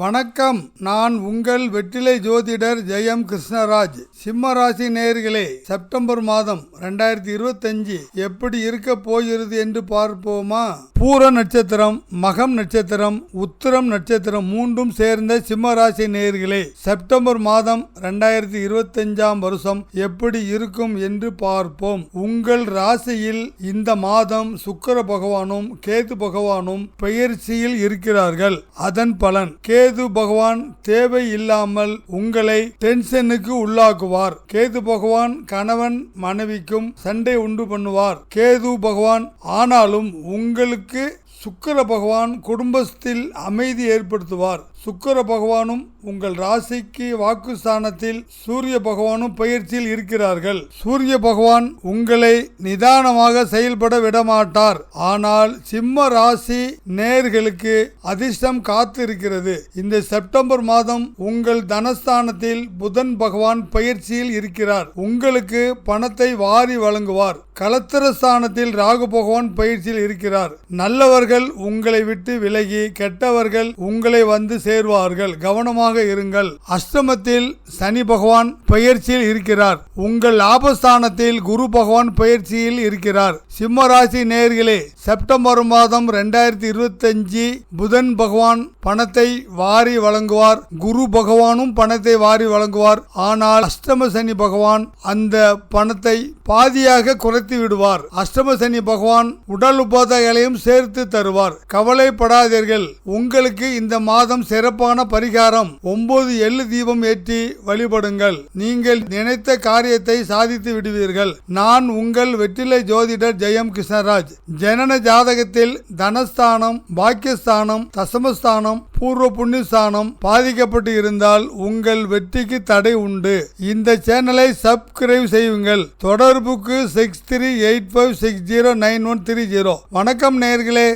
வணக்கம். நான் உங்கள் வெற்றிலை ஜோதிடர் ஜெயம் கிருஷ்ணராஜ். சிம்ம ராசி நேயர்களே செப்டம்பர் மாதம் ரெண்டாயிரத்தி இருபத்தஞ்சு எப்படி இருக்க போகிறது என்று பார்ப்போமா? பூர நட்சத்திரம் மகம் நட்சத்திரம் உத்திரம் நட்சத்திரம் மூன்றும் சேர்ந்த சிம்மராசி நேர்களே நேயர்களே செப்டம்பர் மாதம் ரெண்டாயிரத்தி இருபத்தஞ்சாம் வருஷம் எப்படி இருக்கும் என்று பார்ப்போம். உங்கள் ராசியில் இந்த மாதம் சுக்கர பகவானும் கேது பகவானும் பெயர்ச்சியில் இருக்கிறார்கள். அதன் பலன் கேது பகவான் தேவை இல்லாமல் உங்களை டென்ஷனுக்கு உள்ளாக்குவார். கேது பகவான் கணவன் மனைவிக்கும் சண்டை உண்டு பண்ணுவார். கேது பகவான் ஆனாலும் உங்களுக்கு சுக்கிர பகவான் குடும்பத்தில் அமைதி ஏற்படுத்துவார். சுக்கிர பகவானும் உங்கள் ராசிக்கு வாக்குஸ்தானத்தில் சூரிய பகவானும் பயிற்சியில் இருக்கிறார்கள். சூரிய பகவான் உங்களை நிதானமாக செயல்பட விடமாட்டார். ஆனால் சிம்ம ராசி நேர்களுக்கு அதிர்ஷ்டம் காத்திருக்கிறது. இந்த செப்டம்பர் மாதம் உங்கள் தனஸ்தானத்தில் புதன் பகவான் பயிற்சியில் இருக்கிறார். உங்களுக்கு பணத்தை வாரி வழங்குவார். கலத்திரஸ்தானத்தில் ராகு பகவான் பயிற்சியில் இருக்கிறார். நல்லவர்கள் உங்களை விட்டு விலகி கெட்டவர்கள் உங்களை வந்து சேர்வார்கள். கவனமாக இருங்கள். அஷ்டமத்தில் சனி பகவான் பயிற்சியில் இருக்கிறார். உங்கள் லாபஸ்தானத்தில் குரு பகவான் பயிற்சியில் இருக்கிறார். சிம்ம ராசி நேர்களே செப்டம்பர் மாதம் ரெண்டாயிரத்தி இருபத்தஞ்சு புதன் பகவான் பணத்தை வாரி வழங்குவார். குரு பகவானும் பணத்தை வாரி வழங்குவார். ஆனால் அஷ்டம சனி பகவான் அந்த பணத்தை பாதியாக குறைத்து விடுவார். அஷ்டம சனி பகவான் உடல் உபாதைகளையும் சேர்த்து தருவார். கவலைப்படாதீர்கள். உங்களுக்கு இந்த மாதம் சிறப்பான பரிகாரம் ஒன்பது எள்ளு தீபம் ஏற்றி வழிபடுங்கள். நீங்கள் நினைத்த காரியத்தை சாதித்து விடுவீர்கள். நான் உங்கள் வெற்றிலை ஜோதிடர் ஜெயம் கிருஷ்ணராஜ். ஜனன ஜாதகத்தில் தனஸ்தானம் பாக்கியஸ்தானம் தசமஸ்தானம் பூர்வ புண்ணியஸ்தானம் பாதிக்கப்பட்டு இருந்தால் உங்கள் வெற்றிக்கு தடை உண்டு. இந்த சேனலை சப்ஸ்கிரைப் செய்யுங்கள். தொடர்புக்கு six three eight five six zero nine one three zero வணக்கம் நேர்களே